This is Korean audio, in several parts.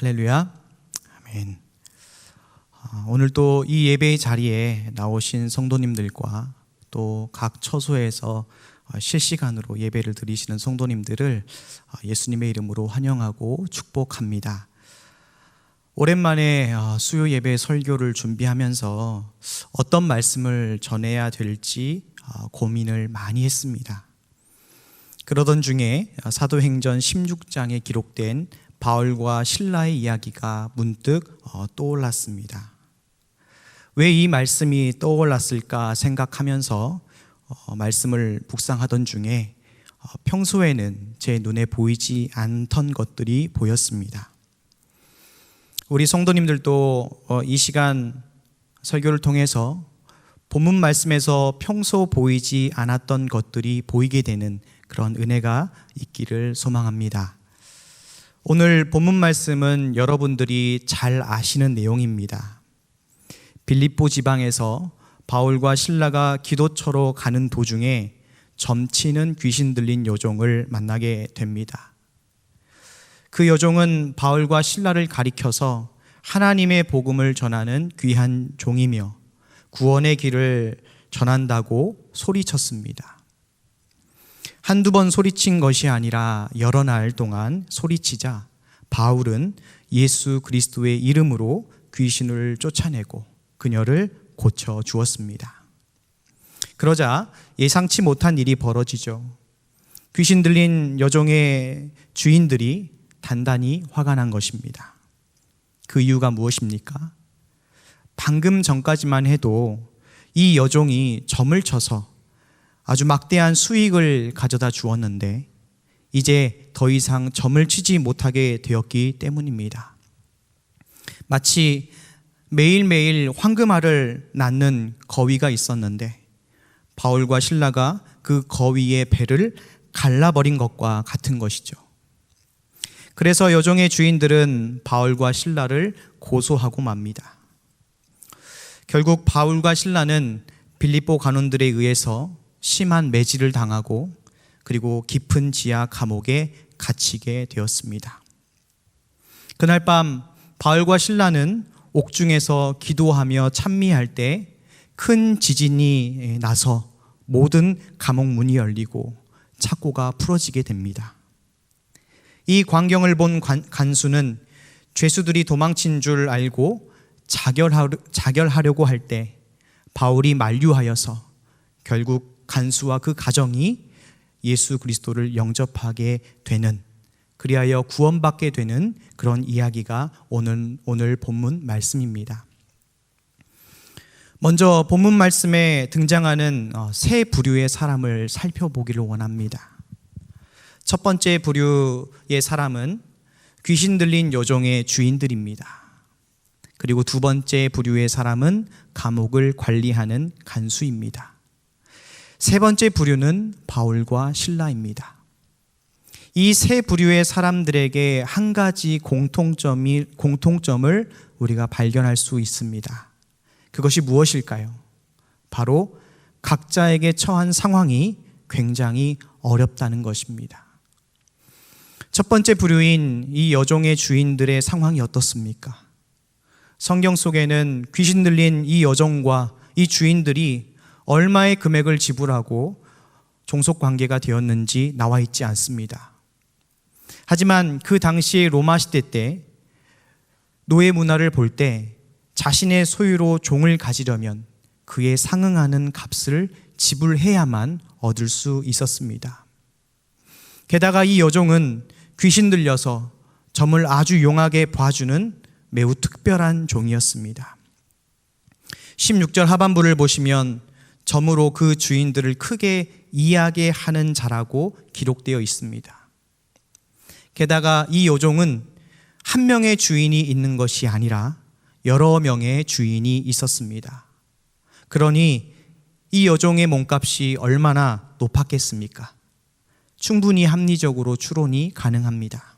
할렐루야. 아멘. 아, 오늘 또 이 예배의 자리에 나오신 성도님들과 또 각 처소에서 어, 실시간으로 예배를 드리시는 성도님들을 어, 예수님의 이름으로 환영하고 축복합니다. 오랜만에 어, 수요 예배 설교를 준비하면서 어떤 말씀을 전해야 될지 고민을 많이 했습니다. 그러던 중에 사도행전 16장에 기록된 바울과 신라의 이야기가 문득 떠올랐습니다. 왜 이 말씀이 떠올랐을까 생각하면서 어, 말씀을 묵상하던 중에 어, 평소에는 제 눈에 보이지 않던 것들이 보였습니다. 우리 성도님들도 어, 이 시간 설교를 통해서 본문 말씀에서 평소 보이지 않았던 것들이 보이게 되는 그런 은혜가 있기를 소망합니다. 오늘 본문 말씀은 여러분들이 잘 아시는 내용입니다. 빌립보 지방에서 바울과 신라가 기도처로 가는 도중에 점치는 귀신 들린 여종을 만나게 됩니다. 그 여종은 바울과 신라를 가리켜서 하나님의 복음을 전하는 귀한 종이며 구원의 길을 전한다고 소리쳤습니다. 한두 번 소리친 것이 아니라 여러 날 동안 소리치자 바울은 예수 그리스도의 이름으로 귀신을 쫓아내고 그녀를 고쳐 주었습니다. 그러자 예상치 못한 일이 벌어지죠. 귀신 들린 여종의 주인들이 단단히 화가 난 것입니다. 그 이유가 무엇입니까? 방금 전까지만 해도 이 여종이 점을 쳐서 아주 막대한 수익을 가져다 주었는데 이제 더 이상 점을 치지 못하게 되었기 때문입니다. 마치 매일매일 황금알을 낳는 거위가 있었는데 바울과 신라가 그 거위의 배를 갈라버린 것과 같은 것이죠. 그래서 여종의 주인들은 바울과 신라를 고소하고 맙니다. 결국 바울과 신라는 빌립보 간원들에 의해서 심한 매질을 당하고 그리고 깊은 지하 감옥에 갇히게 되었습니다. 그날 밤 바울과 신라는 옥중에서 기도하며 찬미할 때 큰 지진이 나서 모든 감옥 문이 열리고 착고가 풀어지게 됩니다. 이 광경을 본 간수는 죄수들이 도망친 줄 알고 자결하려고 할 때 바울이 만류하여서 결국 간수와 그 가정이 예수 그리스도를 영접하게 되는 그리하여 구원받게 되는 그런 이야기가 오늘, 오늘 본문 말씀입니다. 먼저 본문 말씀에 등장하는 어, 세 부류의 사람을 살펴보기를 원합니다. 첫 번째 부류의 사람은 귀신 들린 여종의 주인들입니다. 그리고 두 번째 부류의 사람은 감옥을 관리하는 간수입니다. 세 번째 부류는 바울과 신라입니다. 이 세 부류의 사람들에게 한 가지 공통점이 공통점을 우리가 발견할 수 있습니다. 그것이 무엇일까요? 바로 각자에게 처한 상황이 굉장히 어렵다는 것입니다. 첫 번째 부류인 이 여종의 주인들의 상황이 어떻습니까? 성경 속에는 귀신 들린 이 여종과 이 주인들이 얼마의 금액을 지불하고 종속 관계가 되었는지 나와 있지 않습니다. 하지만 그 당시의 로마 시대 때 노예 문화를 볼 때 자신의 소유로 종을 가지려면 그에 상응하는 값을 지불해야만 얻을 수 있었습니다. 게다가 이 여종은 귀신 들려서 점을 아주 용하게 봐주는 매우 특별한 종이었습니다. 16절 하반부를 보시면 점으로 그 주인들을 크게 이해하게 하는 자라고 기록되어 있습니다. 게다가 이 요종은 한 명의 주인이 있는 것이 아니라 여러 명의 주인이 있었습니다. 그러니 이 여종의 몸값이 얼마나 높았겠습니까? 충분히 합리적으로 추론이 가능합니다.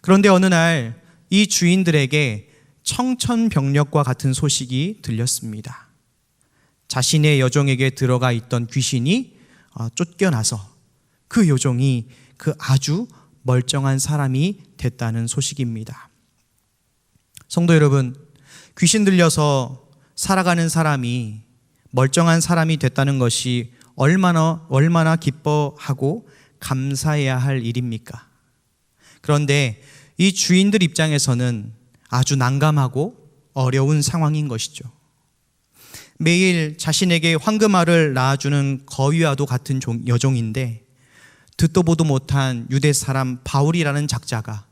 그런데 어느 날 이 주인들에게 청천벽력과 같은 소식이 들렸습니다. 자신의 여종에게 들어가 있던 귀신이 어, 쫓겨나서 그 여종이 그 아주 멀쩡한 사람이 됐다는 소식입니다. 성도 여러분, 귀신 들려서 살아가는 사람이 멀쩡한 사람이 됐다는 것이 얼마나 얼마나 기뻐하고 감사해야 할 일입니까? 그런데 이 주인들 입장에서는 아주 난감하고 어려운 상황인 것이죠. 매일 자신에게 황금알을 낳아주는 거위와도 같은 종- 여종인데 듣도 보도 못한 유대 사람 바울이라는 작자가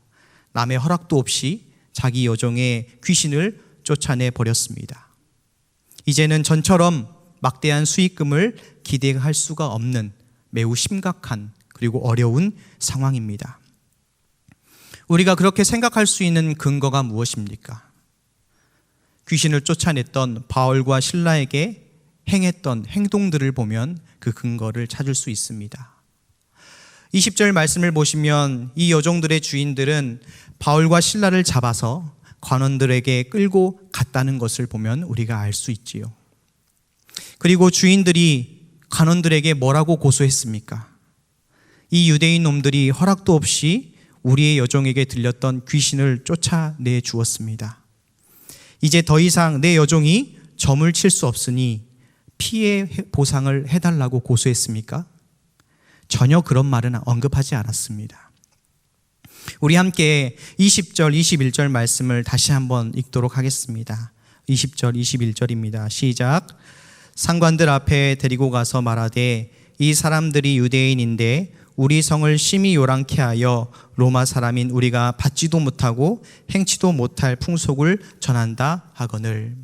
남의 허락도 없이 자기 여종의 귀신을 쫓아내 버렸습니다. 이제는 전처럼 막대한 수익금을 기대할 수가 없는 매우 심각한 그리고 어려운 상황입니다. 우리가 그렇게 생각할 수 있는 근거가 무엇입니까? 귀신을 쫓아냈던 바울과 신라에게 행했던 행동들을 보면 그 근거를 찾을 수 있습니다. 20절 말씀을 보시면 이 여종들의 주인들은 바울과 신라를 잡아서 관원들에게 끌고 갔다는 것을 보면 우리가 알 수 있지요. 그리고 주인들이 관원들에게 뭐라고 고소했습니까? 이 유대인 놈들이 허락도 없이 우리의 여종에게 들렸던 귀신을 쫓아내 주었습니다. 이제 더 이상 내 여종이 점을 칠 수 없으니 피해 보상을 해달라고 고소했습니까? 전혀 그런 말은 언급하지 않았습니다. 우리 함께 20절, 21절 말씀을 다시 한번 읽도록 하겠습니다. 20절, 21절입니다. 시작. 상관들 앞에 데리고 가서 말하되 이 사람들이 유대인인데 우리 성을 심히 요란케 하여 로마 사람인 우리가 받지도 못하고 행치도 못할 풍속을 전한다 하거늘.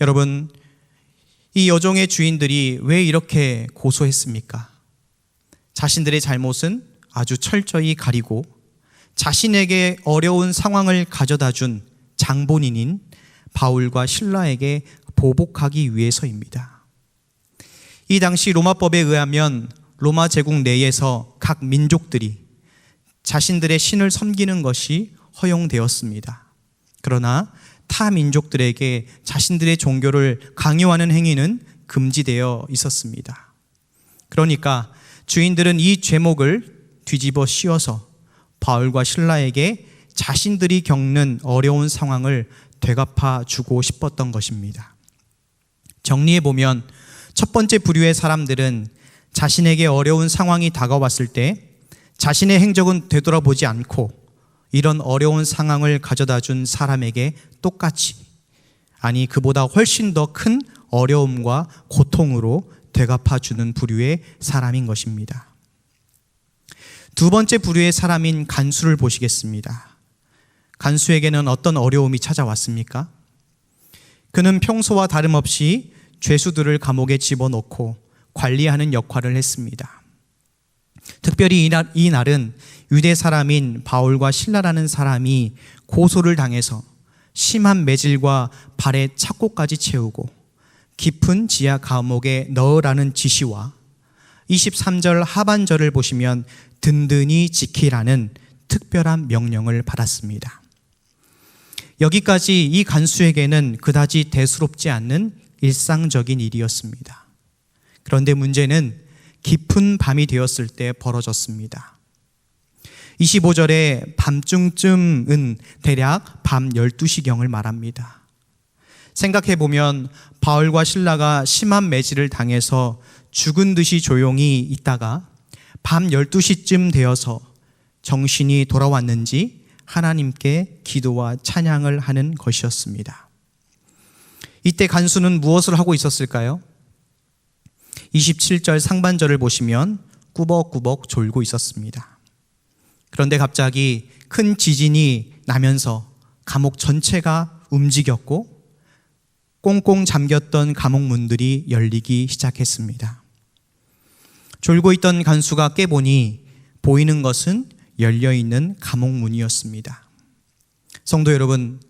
여러분, 이 여종의 주인들이 왜 이렇게 고소했습니까? 자신들의 잘못은 아주 철저히 가리고 자신에게 어려운 상황을 가져다 준 장본인인 바울과 신라에게 보복하기 위해서입니다. 이 당시 로마법에 의하면 로마 제국 내에서 각 민족들이 자신들의 신을 섬기는 것이 허용되었습니다. 그러나 타 민족들에게 자신들의 종교를 강요하는 행위는 금지되어 있었습니다. 그러니까 주인들은 이 죄목을 뒤집어 씌워서 바울과 신라에게 자신들이 겪는 어려운 상황을 되갚아 주고 싶었던 것입니다. 정리해 보면 첫 번째 부류의 사람들은 자신에게 어려운 상황이 다가왔을 때 자신의 행적은 되돌아보지 않고 이런 어려운 상황을 가져다 준 사람에게 똑같이 아니 그보다 훨씬 더 큰 어려움과 고통으로 되갚아 주는 부류의 사람인 것입니다. 두 번째 부류의 사람인 간수를 보시겠습니다. 간수에게는 어떤 어려움이 찾아왔습니까? 그는 평소와 다름없이 죄수들을 감옥에 집어넣고 관리하는 역할을 했습니다. 특별히 이날, 이 날은 유대 사람인 바울과 신라라는 사람이 고소를 당해서 심한 매질과 발에 착고까지 채우고 깊은 지하 감옥에 넣으라는 지시와 23절 하반절을 보시면 든든히 지키라는 특별한 명령을 받았습니다. 여기까지 이 간수에게는 그다지 대수롭지 않는 일상적인 일이었습니다. 그런데 문제는 깊은 밤이 되었을 때 벌어졌습니다. 25절에 밤중쯤은 대략 밤 12시경을 말합니다. 생각해 보면 바울과 신라가 심한 매질을 당해서 죽은 듯이 조용히 있다가 밤 12시쯤 되어서 정신이 돌아왔는지 하나님께 기도와 찬양을 하는 것이었습니다. 이때 간수는 무엇을 하고 있었을까요? 27절 상반절을 보시면 꾸벅꾸벅 졸고 있었습니다. 그런데 갑자기 큰 지진이 나면서 감옥 전체가 움직였고 꽁꽁 잠겼던 감옥 문들이 열리기 시작했습니다. 졸고 있던 간수가 깨보니 보이는 것은 열려 있는 감옥 문이었습니다. 성도 여러분,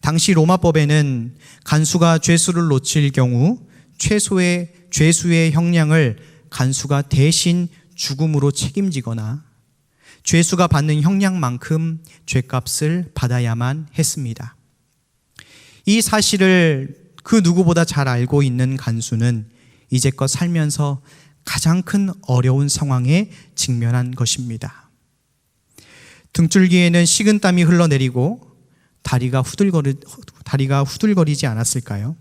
당시 로마법에는 간수가 죄수를 놓칠 경우 최소의 죄수의 형량을 간수가 대신 죽음으로 책임지거나 죄수가 받는 형량만큼 죄값을 받아야만 했습니다. 이 사실을 그 누구보다 잘 알고 있는 간수는 이제껏 살면서 가장 큰 어려운 상황에 직면한 것입니다. 등줄기에는 식은 땀이 흘러내리고 다리가 후들거리, 다리가 후들거리지 않았을까요?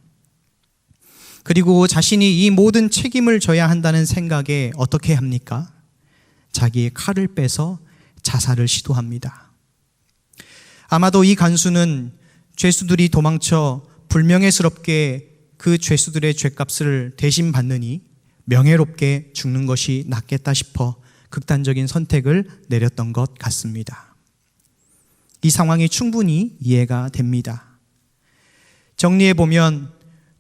그리고 자신이 이 모든 책임을 져야 한다는 생각에 어떻게 합니까? 자기의 칼을 빼서 자살을 시도합니다. 아마도 이 간수는 죄수들이 도망쳐 불명예스럽게 그 죄수들의 죄값을 대신 받느니 명예롭게 죽는 것이 낫겠다 싶어 극단적인 선택을 내렸던 것 같습니다. 이 상황이 충분히 이해가 됩니다. 정리해 보면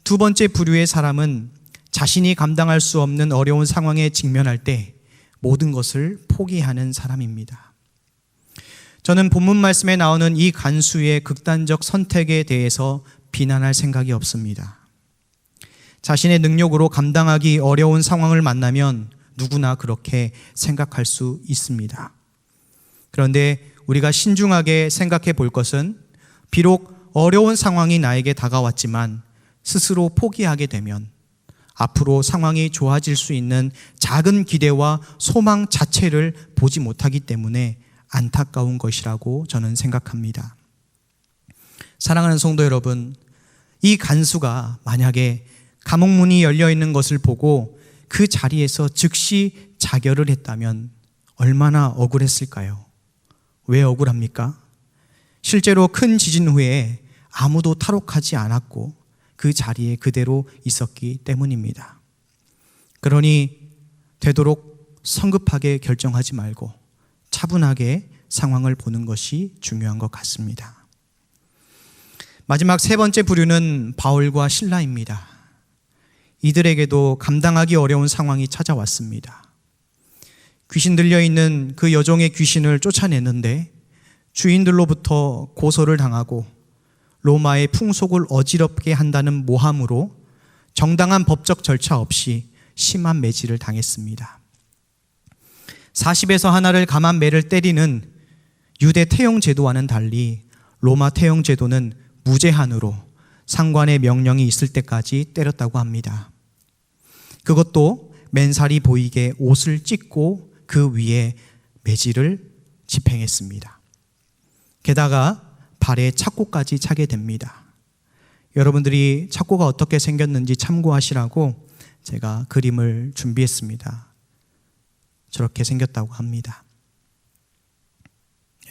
두 번째 부류의 사람은 자신이 감당할 수 없는 어려운 상황에 직면할 때 모든 것을 포기하는 사람입니다. 저는 본문 말씀에 나오는 이 간수의 극단적 선택에 대해서 비난할 생각이 없습니다. 자신의 능력으로 감당하기 어려운 상황을 만나면 누구나 그렇게 생각할 수 있습니다. 그런데 우리가 신중하게 생각해 볼 것은 비록 어려운 상황이 나에게 다가왔지만 스스로 포기하게 되면 앞으로 상황이 좋아질 수 있는 작은 기대와 소망 자체를 보지 못하기 때문에 안타까운 것이라고 저는 생각합니다. 사랑하는 성도 여러분, 이 간수가 만약에 감옥 문이 열려 있는 것을 보고 그 자리에서 즉시 자결을 했다면 얼마나 억울했을까요? 왜 억울합니까? 실제로 큰 지진 후에 아무도 탈옥하지 않았고 그 자리에 그대로 있었기 때문입니다. 그러니 되도록 성급하게 결정하지 말고 차분하게 상황을 보는 것이 중요한 것 같습니다. 마지막 세 번째 부류는 바울과 신라입니다. 이들에게도 감당하기 어려운 상황이 찾아왔습니다. 귀신 들려 있는 그 여종의 귀신을 쫓아냈는데 주인들로부터 고소를 당하고 로마의 풍속을 어지럽게 한다는 모함으로 정당한 법적 절차 없이 심한 매질을 당했습니다. 40에서 하나를 감한 매를 때리는 유대 태용 제도와는 달리 로마 태용 제도는 무제한으로 상관의 명령이 있을 때까지 때렸다고 합니다. 그것도 맨살이 보이게 옷을 찢고 그 위에 매질을 집행했습니다. 게다가 발에 착고까지 차게 됩니다. 여러분들이 착고가 어떻게 생겼는지 참고하시라고 제가 그림을 준비했습니다. 저렇게 생겼다고 합니다.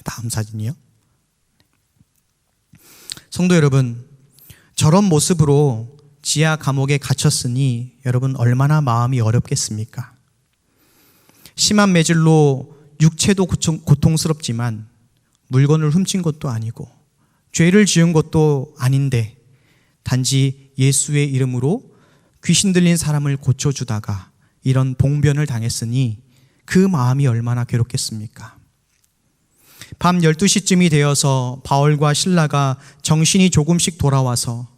다음 사진이요. 성도 여러분, 저런 모습으로 지하 감옥에 갇혔으니 여러분 얼마나 마음이 어렵겠습니까? 심한 매질로 육체도 고통스럽지만 물건을 훔친 것도 아니고 죄를 지은 것도 아닌데 단지 예수의 이름으로 귀신 들린 사람을 고쳐주다가 이런 봉변을 당했으니 그 마음이 얼마나 괴롭겠습니까? 밤 12시쯤이 되어서 바울과 신라가 정신이 조금씩 돌아와서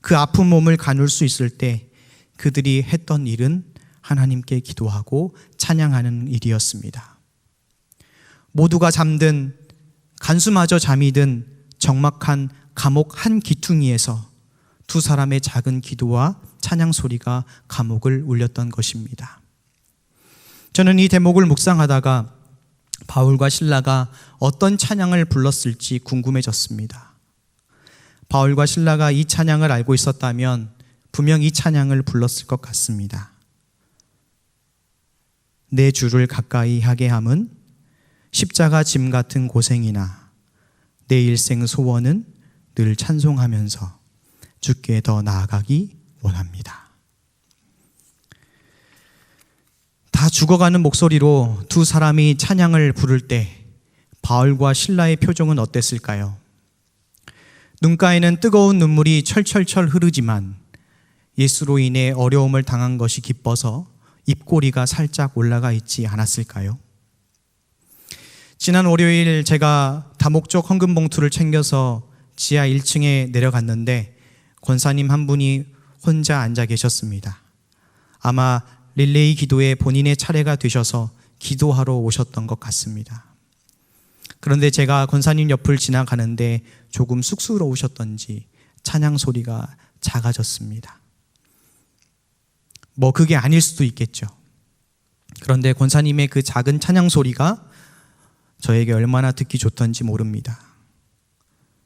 그 아픈 몸을 가눌 수 있을 때 그들이 했던 일은 하나님께 기도하고 찬양하는 일이었습니다. 모두가 잠든 간수마저 잠이 든 적막한 감옥 한 기퉁이에서 두 사람의 작은 기도와 찬양 소리가 감옥을 울렸던 것입니다. 저는 이 대목을 묵상하다가 바울과 신라가 어떤 찬양을 불렀을지 궁금해졌습니다. 바울과 신라가 이 찬양을 알고 있었다면 분명 이 찬양을 불렀을 것 같습니다. 내 주를 가까이 하게 함은 십자가 짐 같은 고생이나 내 일생 소원은 늘 찬송하면서 주께 더 나아가기 원합니다. 다 죽어가는 목소리로 두 사람이 찬양을 부를 때 바울과 신라의 표정은 어땠을까요? 눈가에는 뜨거운 눈물이 철철철 흐르지만 예수로 인해 어려움을 당한 것이 기뻐서 입꼬리가 살짝 올라가 있지 않았을까요? 지난 월요일 제가 다목적 헌금 봉투를 챙겨서 지하 1층에 내려갔는데 권사님 한 분이 혼자 앉아 계셨습니다. 아마 릴레이 기도에 본인의 차례가 되셔서 기도하러 오셨던 것 같습니다. 그런데 제가 권사님 옆을 지나가는데 조금 쑥스러우셨던지 찬양 소리가 작아졌습니다. 뭐 그게 아닐 수도 있겠죠. 그런데 권사님의 그 작은 찬양 소리가 저에게 얼마나 듣기 좋던지 모릅니다.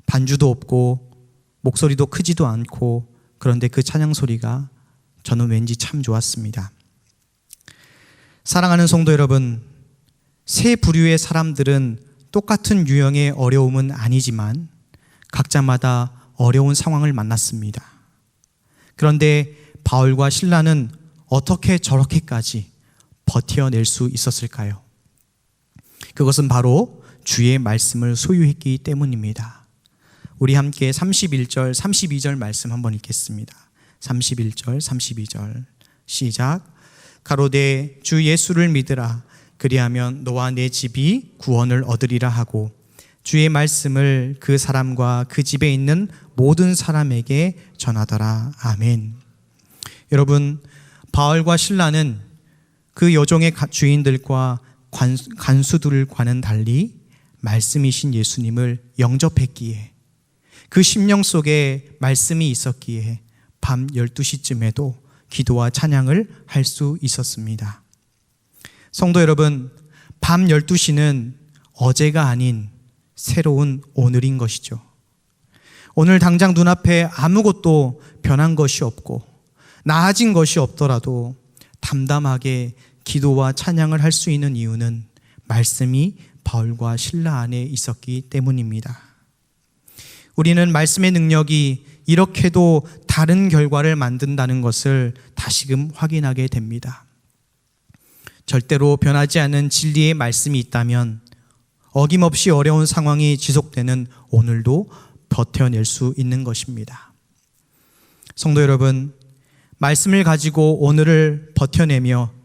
반주도 없고 목소리도 크지도 않고 그런데 그 찬양 소리가 저는 왠지 참 좋았습니다. 사랑하는 성도 여러분, 세 부류의 사람들은 똑같은 유형의 어려움은 아니지만 각자마다 어려운 상황을 만났습니다. 그런데 바울과 신라는 어떻게 저렇게까지 버텨낼 수 있었을까요? 그것은 바로 주의 말씀을 소유했기 때문입니다. 우리 함께 31절, 32절 말씀 한번 읽겠습니다. 31절, 32절. 시작. 가로되 주 예수를 믿으라. 그리하면 너와 내 집이 구원을 얻으리라 하고 주의 말씀을 그 사람과 그 집에 있는 모든 사람에게 전하더라. 아멘. 여러분, 바울과 신라는 그 여종의 주인들과 관, 수들과는 달리 말씀이신 예수님을 영접했기에 그 심령 속에 말씀이 있었기에 밤 12시쯤에도 기도와 찬양을 할 수 있었습니다. 성도 여러분, 밤 12시는 어제가 아닌 새로운 오늘인 것이죠. 오늘 당장 눈앞에 아무것도 변한 것이 없고 나아진 것이 없더라도 담담하게 기도와 찬양을 할 수 있는 이유는 말씀이 바울과 신라 안에 있었기 때문입니다. 우리는 말씀의 능력이 이렇게도 다른 결과를 만든다는 것을 다시금 확인하게 됩니다. 절대로 변하지 않은 진리의 말씀이 있다면 어김없이 어려운 상황이 지속되는 오늘도 버텨낼 수 있는 것입니다. 성도 여러분, 말씀을 가지고 오늘을 버텨내며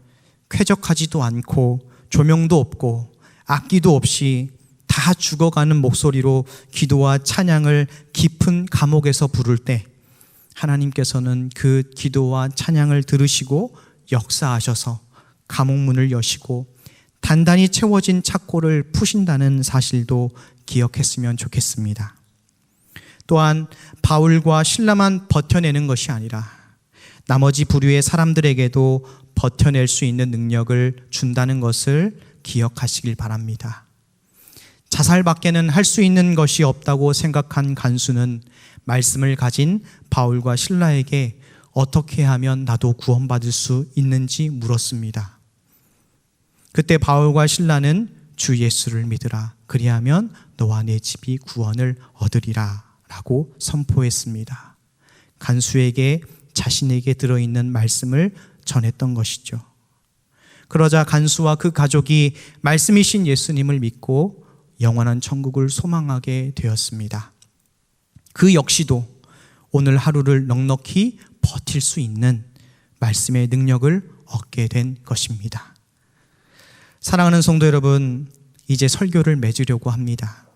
쾌적하지도 않고 조명도 없고 악기도 없이 다 죽어가는 목소리로 기도와 찬양을 깊은 감옥에서 부를 때 하나님께서는 그 기도와 찬양을 들으시고 역사하셔서 감옥 문을 여시고 단단히 채워진 착고를 푸신다는 사실도 기억했으면 좋겠습니다. 또한 바울과 신라만 버텨내는 것이 아니라 나머지 부류의 사람들에게도 버텨낼 수 있는 능력을 준다는 것을 기억하시길 바랍니다. 자살밖에는 할 수 있는 것이 없다고 생각한 간수는 말씀을 가진 바울과 신라에게 어떻게 하면 나도 구원받을 수 있는지 물었습니다. 그때 바울과 신라는 주 예수를 믿으라. 그리하면 너와 내 집이 구원을 얻으리라. 라고 선포했습니다. 간수에게 자신에게 들어있는 말씀을 전했던 것이죠. 그러자 간수와 그 가족이 말씀이신 예수님을 믿고 영원한 천국을 소망하게 되었습니다. 그 역시도 오늘 하루를 넉넉히 버틸 수 있는 말씀의 능력을 얻게 된 것입니다. 사랑하는 성도 여러분, 이제 설교를 맺으려고 합니다.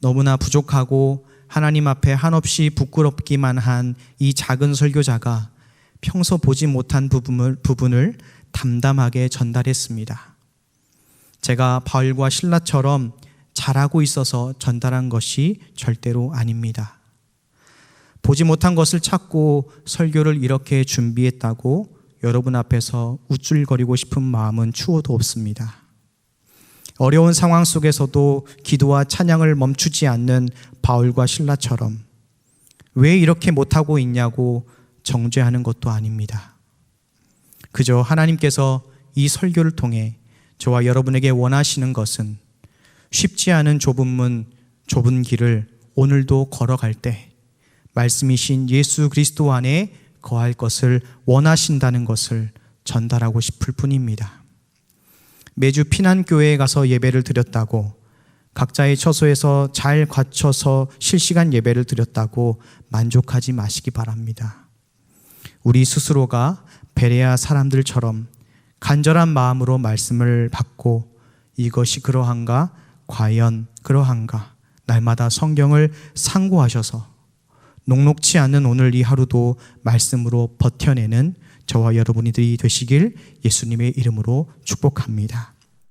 너무나 부족하고 하나님 앞에 한없이 부끄럽기만 한 이 작은 설교자가 평소 보지 못한 부분을, 부분을 담담하게 전달했습니다. 제가 바울과 신라처럼 잘하고 있어서 전달한 것이 절대로 아닙니다. 보지 못한 것을 찾고 설교를 이렇게 준비했다고 여러분 앞에서 우쭐거리고 싶은 마음은 추워도 없습니다. 어려운 상황 속에서도 기도와 찬양을 멈추지 않는 바울과 신라처럼 왜 이렇게 못하고 있냐고 정죄하는 것도 아닙니다. 그저 하나님께서 이 설교를 통해 저와 여러분에게 원하시는 것은 쉽지 않은 좁은 문, 좁은 길을 오늘도 걸어갈 때 말씀이신 예수 그리스도 안에 거할 것을 원하신다는 것을 전달하고 싶을 뿐입니다. 매주 피난교회에 가서 예배를 드렸다고 각자의 처소에서 잘 갖춰서 실시간 예배를 드렸다고 만족하지 마시기 바랍니다. 우리 스스로가 베레아 사람들처럼 간절한 마음으로 말씀을 받고 이것이 그러한가 과연 그러한가? 날마다 성경을 상고하셔서 녹록치 않은 오늘 이 하루도 말씀으로 버텨내는 저와 여러분들이 되시길 예수님의 이름으로 축복합니다.